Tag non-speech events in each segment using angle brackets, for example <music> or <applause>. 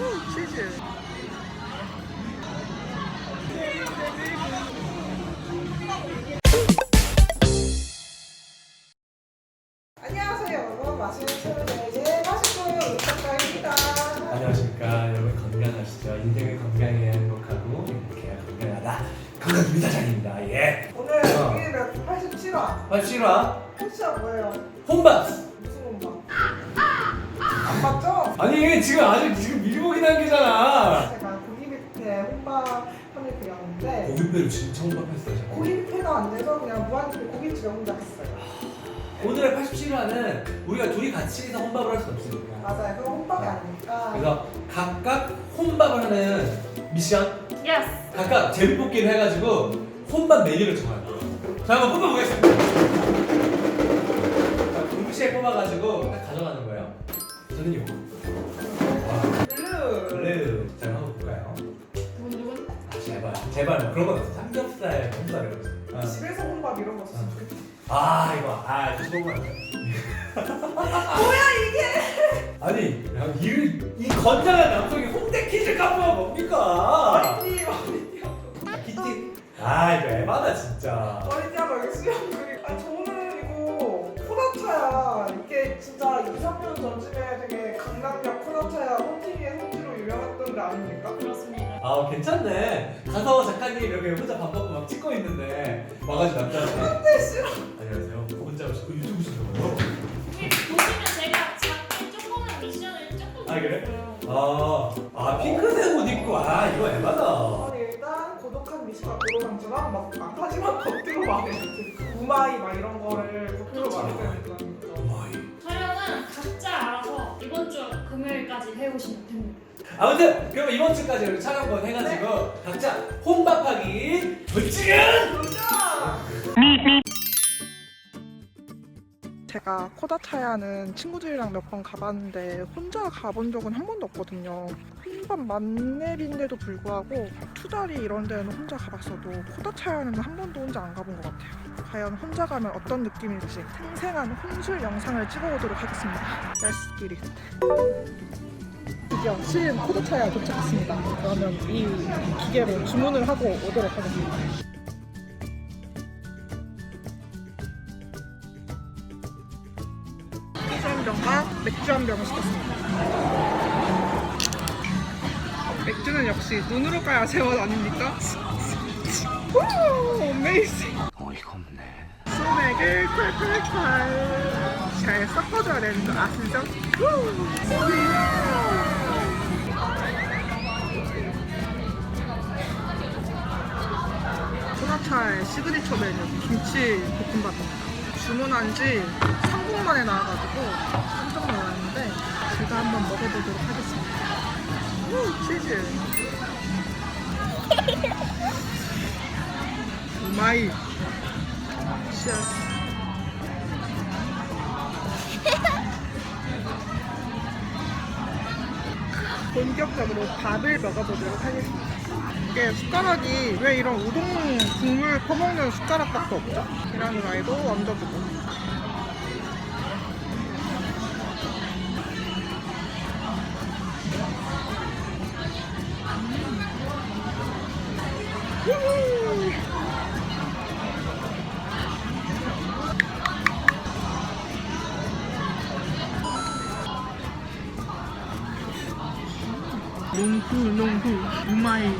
우, 치즈. 안녕하세요 여러분 맛있는 소리에게 맛있고 작가입니다 안녕하십니까 여러분 건강하시죠? 인생을 건강해야 행복하고 행복해야 건강하다 건강주의사장입니다 예 오늘 어. 우리는 87화 빨치라 패치가 뭐예요? 혼밥 무슨 음악? 안 맞죠? 아니 지금 아직 지금 밀 고기 단계잖아. 제가 고기 뷔페 혼밥 하늘 그렸는데 고깃배로 진짜 혼밥했어요 제가. 고기 뷔페가 안 돼서 그냥 무한리필 고깃집에 혼자 했어요. 오늘의 87화는 우리가 둘이 같이 해서 혼밥을 할 수 없으니까. 맞아요. 그건 혼밥이 아니니까. 그래서 각각 혼밥을 하는 미션? 예스. 각각 제비뽑기를 해가지고 혼밥 메뉴를 정할 거예요. 자 한번 뽑아보겠습니다. 자 동시에 뽑아가지고 딱 가져가는 거예요. 저는 요거 제발 그런 거 없어 삼겹살 혼밥 이런 거 어. 집에서 혼밥 이런 거 쓰면 좋겠다. 아 이거. 아 이거 너무 <laughs> 뭐야 이게? 아니 야, 이, 이 건장한 남성이 홍대 퀴즈 까부가 뭡니까? 머리띠 머리띠 아, 키티 아 이거 에바다 진짜. 머리띠하고 여기 수염 그리고. 아 저는 이거 코다차야 진짜 2, 3년 전쯤에 되게 강남역 코다차야 홈티비의 성지로 유명했던 데 아닙니까? 그렇습니다. 아 괜찮네 가서 작가님 여기 혼자 밥 먹고 막 찍고 있는데 와가지고 남자한테 근데 싫어 안녕하세요 혼자 오시고 그 유튜브 여기 보시면 제가 작게 조그만 미션을 조금 아, 그래? 드렸어요. 아, 아 핑크색 옷 입고 아 이거 에바다 아니 일단 고독한 미식가 도로상처럼 막, 막 하지만 겉으로 말해 우마이 막 이런 거를 해오시면 됩니다. 아무튼 그럼 이번 주까지 이렇게 촬영권 해가지고 각자 혼밥하기 조치은 제가 코다차야는 친구들이랑 몇 번 가봤는데 혼자 가본 적은 한 번도 없거든요. 혼밥 만렙인데도 불구하고 투다리 이런 데는 혼자 가봤어도 코다차야는 한 번도 혼자 안 가본 것 같아요. 과연 혼자 가면 어떤 느낌일지 생생한 혼술 영상을 찍어오도록 하겠습니다. It. 드디어 시린 코다차야 도착했습니다. 그러면 이 기계로 주문을 하고 오도록 하겠습니다. 소주 한 병과 맥주 한 병을 시켰습니다. 맥주는 역시 눈으로 까야 제맛 아닙니까? <laughs> 오, 어메이징. 어이가 없네 소맥을 콸콸콸 잘 섞어줘야 되는 거 아시죠? 소나차의 시그니처 메뉴 김치 볶음밥입니다. 주문한 지 3분 만에 나와가지고 깜짝 놀랐는데 제가 한번 먹어보도록 하겠습니다. 우, 치즈. <laughs> 오마이. Cheers. <laughs> 본격적으로 밥을 먹어보도록 하겠습니다. 이게 숟가락이 왜 이런 우동 국물 퍼먹는 숟가락 밖에 없죠? 계란 후라이도 얹어주고. 농구 농구 우마이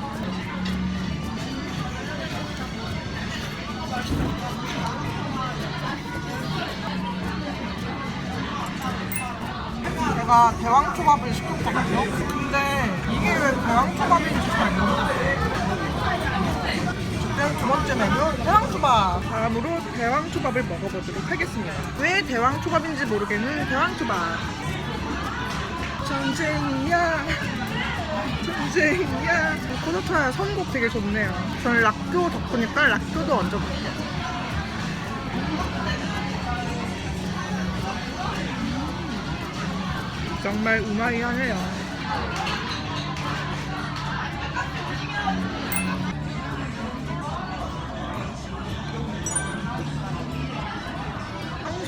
내가 대왕초밥을 시켰거든요. 근데 이게 왜 대왕초밥인지 잘 모르겠어요 두 번째 메뉴? 대왕초밥. 다음으로 대왕초밥을 먹어보도록 하겠습니다. 왜 대왕초밥인지 모르겠는 대왕초밥. 전쟁이야 전쟁이야. 코노타야 선곡 되게 좋네요. 저는 락교 덕후니까 락교도 얹어볼게요. 정말 우마이하네요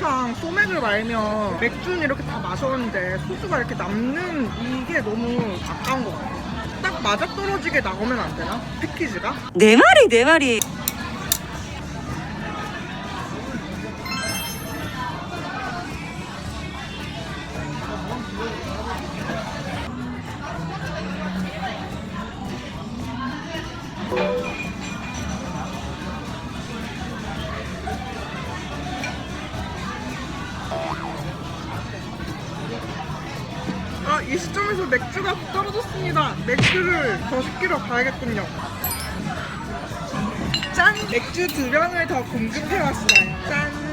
항상 소맥을 말면 맥주는 이렇게 다 마셨는데 소주가 이렇게 남는 이게 너무 아까운 것 같아요. 딱 맞아떨어지게 나오면 안 되나? 패키지가? 내 말이 내 말이 이 시점에서 맥주가 떨어졌습니다. 맥주를 더 시키러 가야겠군요. 짠! 맥주 두 병을 더 공급해 왔어요. 짠!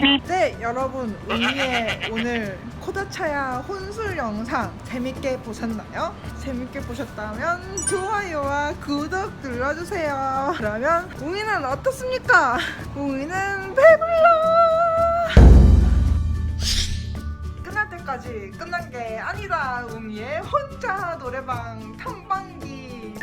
네, 여러분 우리의 오늘 코다차야 혼술 영상 재밌게 보셨나요? 재밌게 보셨다면 좋아요와 구독 눌러주세요. 그러면 웅이는 어떻습니까? 웅이는 배불러! 끝날 때까지 끝난 게 아니다. 웅이의 혼자 노래방 탐방기.